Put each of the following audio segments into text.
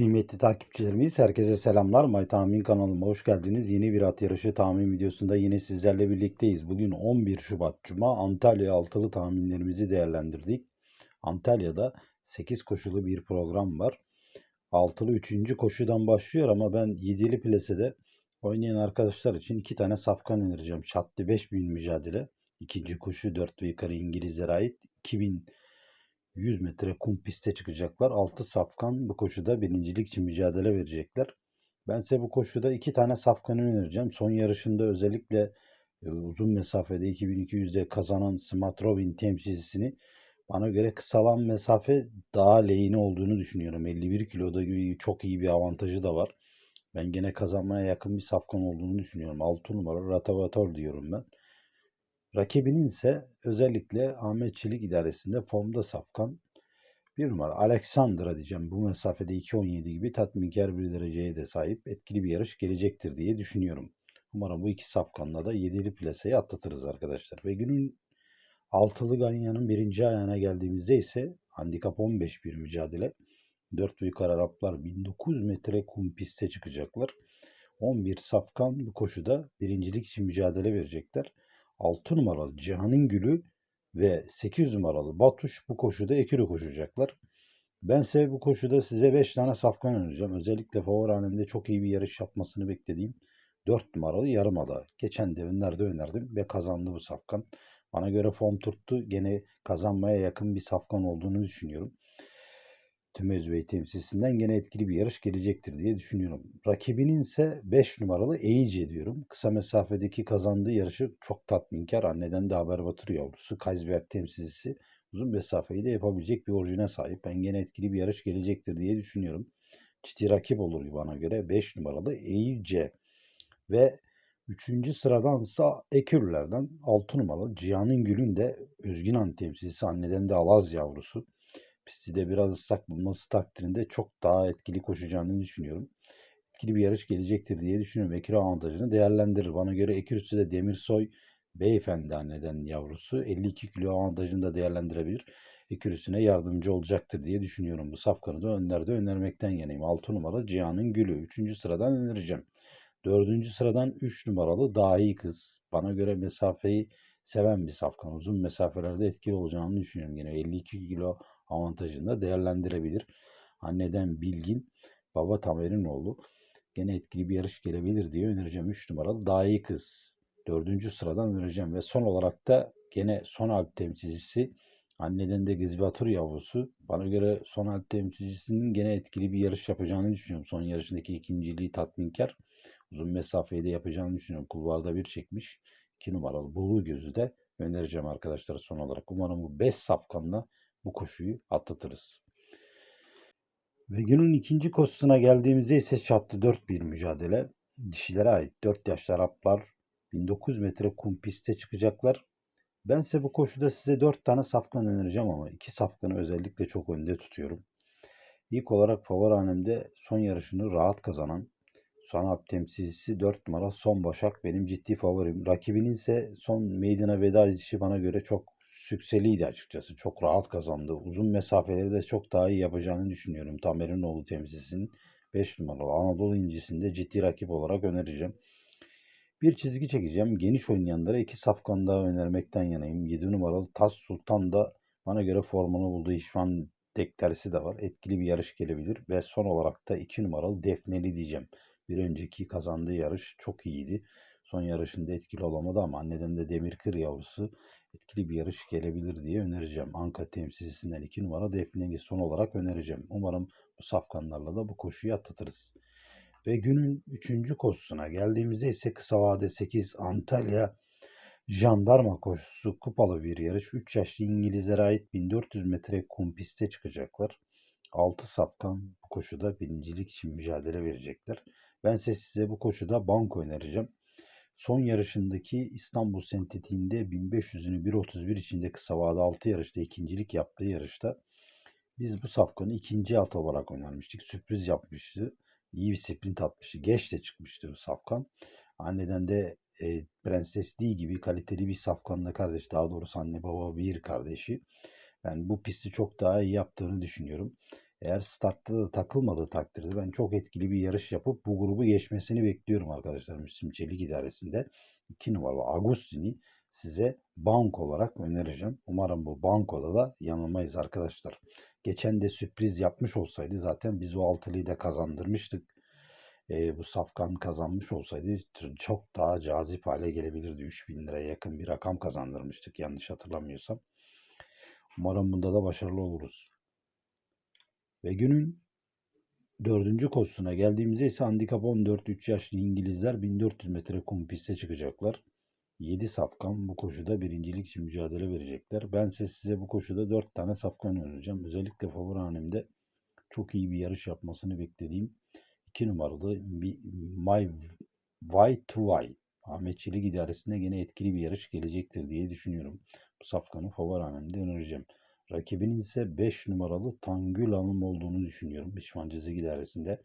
Kıymetli takipçilerimiz, herkese selamlar. My Tahmin kanalıma hoş geldiniz. Yeni bir at yarışı tahmin videosunda yine sizlerle birlikteyiz. Bugün 11 Şubat Cuma Antalya altılı tahminlerimizi değerlendirdik. Antalya'da 8 koşulu bir program var. Altılı 3. koşudan başlıyor ama ben 7'li plasede oynayan arkadaşlar için 2 tane safkan önereceğim. Şatlı 5000 mücadele. İkinci koşu 4 ve yukarı İngilizlere ait 2000 100 metre kum piste çıkacaklar. 6 safkan bu koşuda birincilik için mücadele verecekler. Ben size bu koşuda iki tane safkanı önereceğim. Son yarışında özellikle e, uzun mesafede 2200'de kazanan Smatrovin temsilcisini bana göre kısalan mesafe daha lehine olduğunu düşünüyorum. 51 kiloda gibi çok iyi bir avantajı da var. Ben gene kazanmaya yakın bir safkan olduğunu düşünüyorum. 6 numara Ratavator diyorum ben. Rakibinin ise özellikle Ahmet idaresinde formda safkan bir numara Alexandra diyeceğim. Bu mesafede 2.17 gibi tatminkar bir dereceye de sahip etkili bir yarış gelecektir diye düşünüyorum. Umarım bu iki safkanla da 7'li plasayı atlatırız arkadaşlar. Ve günün altılı ganyanın birinci ayağına geldiğimizde ise handikap 15 bir mücadele. 4 büyük Araplar 1900 metre kum piste çıkacaklar. 11 safkan bu koşuda birincilik için mücadele verecekler. 6 numaralı Cihan'ın Gülü ve 8 numaralı Batuş bu koşuda ekili koşacaklar. Ben size bu koşuda size 5 tane safkan önereceğim. Özellikle favori halimde çok iyi bir yarış yapmasını beklediğim 4 numaralı Yarımada. Geçen de önlerde önerdim ve kazandı bu safkan. Bana göre form tuttu. Gene kazanmaya yakın bir safkan olduğunu düşünüyorum. Tümez Bey temsilcisinden gene etkili bir yarış gelecektir diye düşünüyorum. Rakibinin ise 5 numaralı Eyice diyorum. Kısa mesafedeki kazandığı yarışı çok tatminkar. Anneden de haber batır yavrusu. Kaysberg temsilcisi uzun mesafeyi de yapabilecek bir orijine sahip. Ben gene etkili bir yarış gelecektir diye düşünüyorum. Ciddi rakip olur bana göre 5 numaralı Eyice. Ve 3. sıradansa Ekürlerden 6 numaralı Cihan'ın Gül'ün de Özgünan temsilcisi. Anneden de Alaz yavrusu pisti de biraz ıslak bulması takdirinde çok daha etkili koşacağını düşünüyorum. Etkili bir yarış gelecektir diye düşünüyorum. Ekür avantajını değerlendirir. Bana göre Ekürüsü de Demirsoy beyefendi anneden yavrusu 52 kilo avantajını da değerlendirebilir. Ekürüsüne yardımcı olacaktır diye düşünüyorum. Bu safkanı da önlerde önermekten yanayım. 6 numara Cihan'ın Gülü. 3. sıradan önereceğim. 4. sıradan 3 numaralı Dahi Kız. Bana göre mesafeyi seven bir safkan. Uzun mesafelerde etkili olacağını düşünüyorum. Yine 52 kilo avantajını da değerlendirebilir. Anneden Bilgin, baba Tamer'in oğlu. Gene etkili bir yarış gelebilir diye önereceğim. 3 numaralı daha iyi kız. 4. sıradan önereceğim. Ve son olarak da gene son alp temsilcisi anneden de Gizbatur yavrusu. Bana göre son alp temsilcisinin gene etkili bir yarış yapacağını düşünüyorum. Son yarışındaki ikinciliği tatminkar. Uzun mesafeyi de yapacağını düşünüyorum. Kulvarda bir çekmiş. 2 numaralı Bulu Gözü de önereceğim arkadaşlar son olarak. Umarım bu 5 safkanla bu koşuyu atlatırız. Ve günün ikinci koşusuna geldiğimizde ise çatlı 4 bir mücadele. Dişilere ait 4 yaşlı Araplar 1900 metre kum piste çıkacaklar. Ben size bu koşuda size 4 tane safkan önereceğim ama 2 safkanı özellikle çok önde tutuyorum. İlk olarak favori son yarışını rahat kazanan Sanat temsilcisi 4 numara Son Başak benim ciddi favorim. Rakibinin ise son meydana veda edişi bana göre çok sükseliydi açıkçası. Çok rahat kazandı. Uzun mesafeleri de çok daha iyi yapacağını düşünüyorum. Tamer'in oğlu temsilcisinin 5 numaralı Anadolu incisinde ciddi rakip olarak önereceğim. Bir çizgi çekeceğim. Geniş oynayanlara iki safkan daha önermekten yanayım. 7 numaralı Tas Sultan da bana göre formunu bulduğu İşvan deklerisi de var. Etkili bir yarış gelebilir. Ve son olarak da 2 numaralı Defneli diyeceğim. Bir önceki kazandığı yarış çok iyiydi. Son yarışında etkili olamadı ama anneden de Demirkır yavrusu etkili bir yarış gelebilir diye önereceğim. Anka temsilcisinden 2 numara Defne'yi son olarak önereceğim. Umarım bu safkanlarla da bu koşuyu atlatırız. Ve günün 3. koşusuna geldiğimizde ise kısa vade 8 Antalya Jandarma koşusu kupalı bir yarış. 3 yaşlı İngilizlere ait 1400 metre kum piste çıkacaklar. 6 safkan bu koşuda birincilik için mücadele verecekler. Ben size bu koşuda banko önereceğim. Son yarışındaki İstanbul sentetiğinde 1500'ünü 1.31 içinde kısa vade 6 yarışta ikincilik yaptığı yarışta biz bu safkanı ikinci alt olarak önermiştik. Sürpriz yapmıştı. İyi bir sprint atmıştı. Geç de çıkmıştı bu safkan. Anneden de e, Prenses D gibi kaliteli bir safkanla kardeş. Daha doğrusu anne baba bir kardeşi. Ben bu pisti çok daha iyi yaptığını düşünüyorum. Eğer startta da takılmadığı takdirde ben çok etkili bir yarış yapıp bu grubu geçmesini bekliyorum arkadaşlar Müslüm Çelik idaresinde. 2 numaralı Agustin'i size bank olarak önereceğim. Umarım bu bankoda da yanılmayız arkadaşlar. Geçen de sürpriz yapmış olsaydı zaten biz o altılıyı da kazandırmıştık. Ee, bu safkan kazanmış olsaydı çok daha cazip hale gelebilirdi. 3000 liraya yakın bir rakam kazandırmıştık yanlış hatırlamıyorsam. Umarım bunda da başarılı oluruz. Ve günün dördüncü koşusuna geldiğimizde ise handikap 14 3 yaşlı İngilizler 1400 metre kum piste çıkacaklar. 7 safkan bu koşuda birincilik için mücadele verecekler. Ben ise size bu koşuda 4 tane safkan önereceğim. Özellikle favori hanemde çok iyi bir yarış yapmasını beklediğim 2 numaralı My Way to Way. Ahmet Çelik idaresinde gene etkili bir yarış gelecektir diye düşünüyorum. Bu safkanı favori hanemde önereceğim. Rakibinin ise 5 numaralı Tangül Hanım olduğunu düşünüyorum. Pişmancızı idaresinde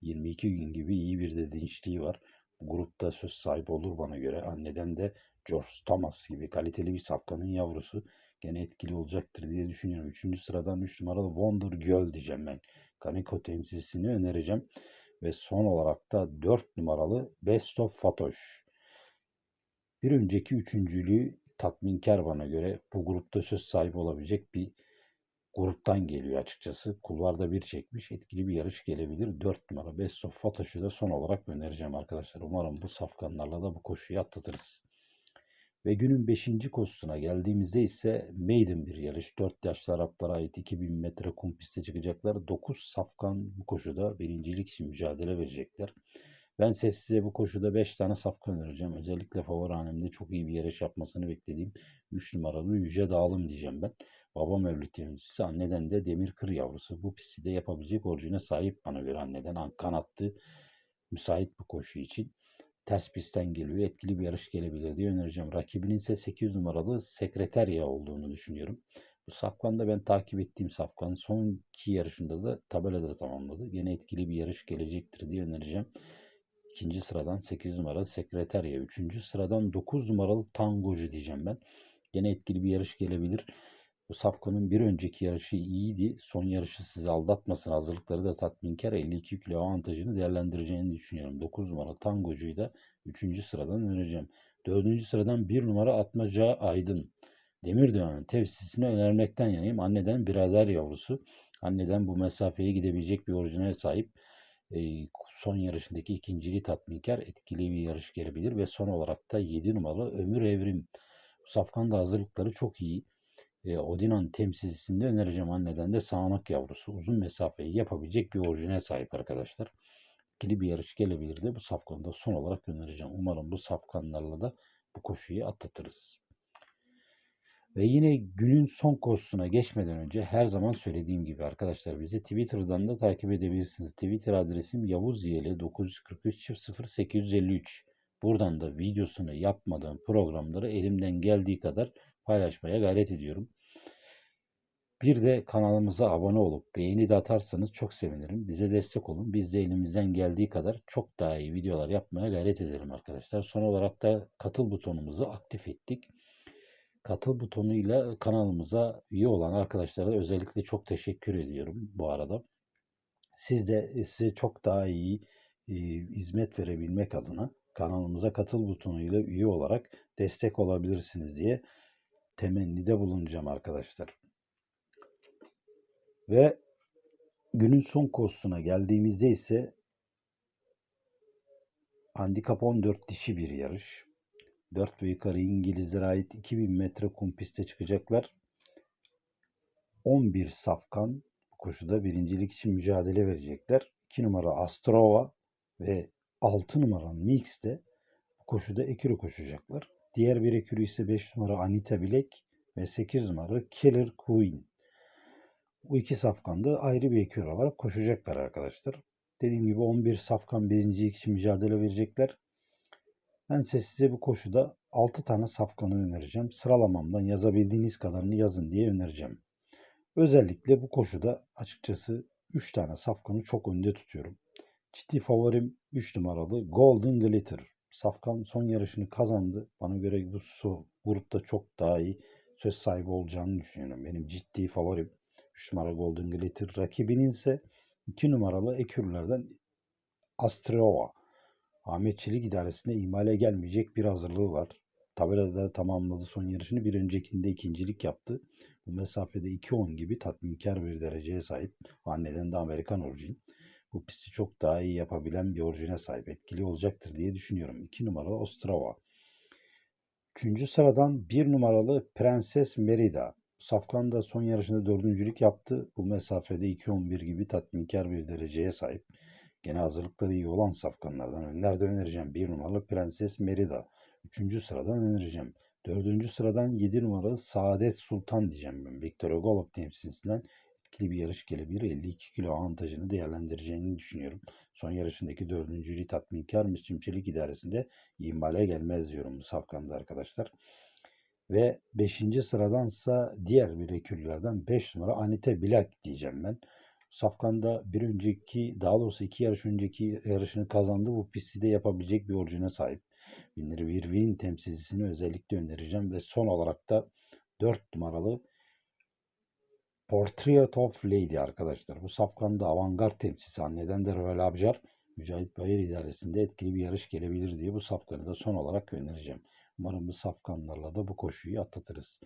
22 gün gibi iyi bir de dinçliği var. Bu grupta söz sahibi olur bana göre. Anneden de George Thomas gibi kaliteli bir safkanın yavrusu gene etkili olacaktır diye düşünüyorum. Üçüncü sıradan 3 numaralı Wonder Girl diyeceğim ben. Kaneko temsilcisini önereceğim. Ve son olarak da 4 numaralı Best of Fatoş. Bir önceki üçüncülüğü tatminkar bana göre. Bu grupta söz sahibi olabilecek bir gruptan geliyor açıkçası. Kulvarda bir çekmiş. Etkili bir yarış gelebilir. 4 numara Best of Fatoş'u da son olarak önereceğim arkadaşlar. Umarım bu safkanlarla da bu koşuyu atlatırız. Ve günün 5. koşusuna geldiğimizde ise maiden bir yarış. 4 yaşlı Araplara ait 2000 metre kum piste çıkacaklar. 9 safkan bu koşuda birincilik için mücadele verecekler. Ben ise size bu koşuda 5 tane safkan önereceğim. Özellikle favori hanemde çok iyi bir yarış yapmasını beklediğim 3 numaralı Yüce Dağılım diyeceğim ben. Baba Mevlüt temsilcisi anneden de Demir Kır yavrusu. Bu pisti de yapabilecek orijine sahip bana göre anneden. Kanattı müsait bu koşu için ters pistten geliyor. Etkili bir yarış gelebilir diye önereceğim. Rakibinin ise 8 numaralı sekreterya olduğunu düşünüyorum. Bu Safkan da ben takip ettiğim Safkan son iki yarışında da tabelada tamamladı. Gene etkili bir yarış gelecektir diye önereceğim. İkinci sıradan 8 numaralı sekreterya. Üçüncü sıradan 9 numaralı tangocu diyeceğim ben. Gene etkili bir yarış gelebilir. Bu Safkan'ın bir önceki yarışı iyiydi. Son yarışı sizi aldatmasın. Hazırlıkları da tatminkar. 52 kilo avantajını değerlendireceğini düşünüyorum. 9 numara Tangocu'yu da 3. sıradan önereceğim. 4. sıradan 1 numara Atmaca Aydın. Demirdağ'ın tevsisini önermekten yanayım. Anneden birader yavrusu. Anneden bu mesafeye gidebilecek bir orijinale sahip. Son yarışındaki ikinciliği tatminkar etkili bir yarış gelebilir ve son olarak da 7 numaralı Ömür Evrim. Safkan da hazırlıkları çok iyi. E, Odinan temsilcisinde önereceğim anneden de sağanak yavrusu. Uzun mesafeyi yapabilecek bir orijine sahip arkadaşlar. İkili bir yarış gelebilir de bu safkanı da son olarak önereceğim. Umarım bu safkanlarla da bu koşuyu atlatırız. Ve yine günün son koşusuna geçmeden önce her zaman söylediğim gibi arkadaşlar bizi Twitter'dan da takip edebilirsiniz. Twitter adresim Yavuz Yeli 943 0853. Buradan da videosunu yapmadığım programları elimden geldiği kadar paylaşmaya gayret ediyorum. Bir de kanalımıza abone olup beğeni de atarsanız çok sevinirim. Bize destek olun. Biz de elimizden geldiği kadar çok daha iyi videolar yapmaya gayret edelim arkadaşlar. Son olarak da katıl butonumuzu aktif ettik. Katıl butonuyla kanalımıza üye olan arkadaşlara özellikle çok teşekkür ediyorum bu arada. Siz de size çok daha iyi e, hizmet verebilmek adına kanalımıza katıl butonuyla üye olarak destek olabilirsiniz diye temennide bulunacağım arkadaşlar. Ve günün son koşusuna geldiğimizde ise handikap 14 dişi bir yarış. 4 ve yukarı İngilizlere ait 2000 metre kum piste çıkacaklar. 11 safkan bu koşuda birincilik için mücadele verecekler. 2 numara Astrova ve 6 numaranın Mix de bu koşuda ekürü koşacaklar. Diğer bir ekürü ise 5 numara Anita Bilek ve 8 numara Killer Queen. Bu iki safkan da ayrı bir ekür olarak koşacaklar arkadaşlar. Dediğim gibi 11 safkan birincilik için mücadele verecekler. Ben size bu koşuda 6 tane safkanı önereceğim. Sıralamamdan yazabildiğiniz kadarını yazın diye önereceğim. Özellikle bu koşuda açıkçası 3 tane safkanı çok önde tutuyorum. Ciddi favorim 3 numaralı Golden Glitter. Safkan son yarışını kazandı. Bana göre bu su grupta çok daha iyi söz sahibi olacağını düşünüyorum. Benim ciddi favorim 3 numara Golden Glitter. Rakibinin ise 2 numaralı Ekürlerden Astrova. Ahmet Çelik idaresinde ihmale gelmeyecek bir hazırlığı var. Tabelada tamamladı son yarışını. Bir öncekinde ikincilik yaptı. Bu mesafede 2.10 gibi tatminkar bir dereceye sahip. Anneden de Amerikan orijin. Bu pisti çok daha iyi yapabilen bir orijine sahip. Etkili olacaktır diye düşünüyorum. 2 numaralı Ostrava. Üçüncü sıradan bir numaralı Prenses Merida. Safkan da son yarışında dördüncülük yaptı. Bu mesafede 2.11 gibi tatminkar bir dereceye sahip. Gene hazırlıkları iyi olan safkanlardan önlerde önereceğim. Bir numaralı Prenses Merida. Üçüncü sıradan önereceğim. Dördüncü sıradan 7 numaralı Saadet Sultan diyeceğim ben. Victor Golov temsilcisinden etkili bir yarış gelebilir. 52 kilo avantajını değerlendireceğini düşünüyorum. Son yarışındaki dördüncülüğü tatminkar Müslümçelik idaresinde ihmale gelmez diyorum bu safkanda arkadaşlar. Ve 5. sıradansa diğer bir ekürlerden 5 numara Anite Bilak diyeceğim ben. Safkan'da bir önceki daha doğrusu iki yarış önceki yarışını kazandı. Bu pisti de yapabilecek bir orijine sahip. Winner bir win temsilcisini özellikle önereceğim. Ve son olarak da 4 numaralı Portrait of Lady arkadaşlar. Bu Safkan'da avantgard temsilcisi. Anneden de Royal Abjar. Mücahit Bayır idaresinde etkili bir yarış gelebilir diye bu Safkan'ı da son olarak önereceğim. Umarım bu Safkanlarla da bu koşuyu atlatırız.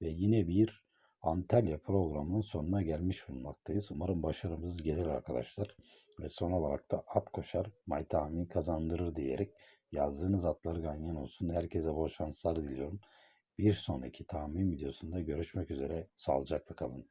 Ve yine bir Antalya programının sonuna gelmiş bulunmaktayız. Umarım başarımız gelir arkadaşlar. Ve son olarak da at koşar, may tahmin kazandırır diyerek yazdığınız atlar ganyan olsun. Herkese bol şanslar diliyorum. Bir sonraki tahmin videosunda görüşmek üzere. Sağlıcakla kalın.